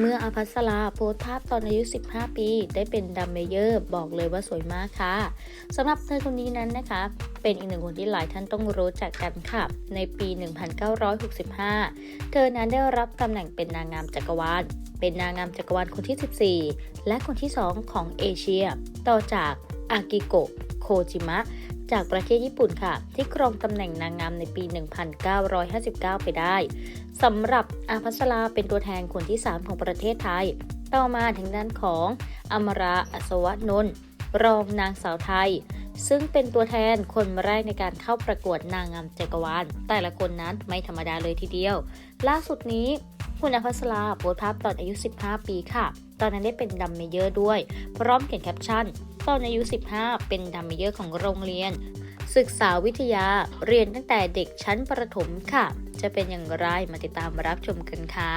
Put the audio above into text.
เมื่ออภัสราโพสภาพตอนอายุ 15 ปี ได้เป็นดัมเมเยอร์บอกเลยว่าสวยมากค่ะสำหรับเธอคนนี้นั้นนะคะ เป็นอีกหนึ่งคนที่หลายท่านต้องรู้จักกันค่ะ ในปี 1965 เธอนั้นได้รับตำแหน่งเป็นนางงามจักรวาล เป็นนางงามจักรวาลคนที่ 14 และคนที่ 2 ของเอเชีย ต่อจากอากิโกะโคจิมะ จากประเทศญี่ปุ่นค่ะ ที่ครองตำแหน่งนางงามในปี 1959 ไปได้สำหรับอาภัสราเป็นตัวแทนคนที่ 3 ของประเทศไทย ต่อมาถึงด้านของอมราอัศวนนท์รองนางสาวไทย ซึ่งเป็นตัวแทนคนแรกในการเข้าประกวดนางงามจักรวาลแต่ละคนนั้นไม่ธรรมดาเลยทีเดียว ล่าสุดนี้ คุณอภัสราโพสภาพตอนอายุ 15 ปีค่ะ ตอนนั้นได้เป็นดัมเมเยอร์ด้วย พร้อมเขียนแคปชั่น ตอนอายุ 15 เป็นดัมเมเยอร์ของโรงเรียน ศึกษาวิทยาเรียนตั้งแต่เด็กชั้นประถมค่ะ จะเป็นอย่างไรมาติดตามรับชมกันค่ะ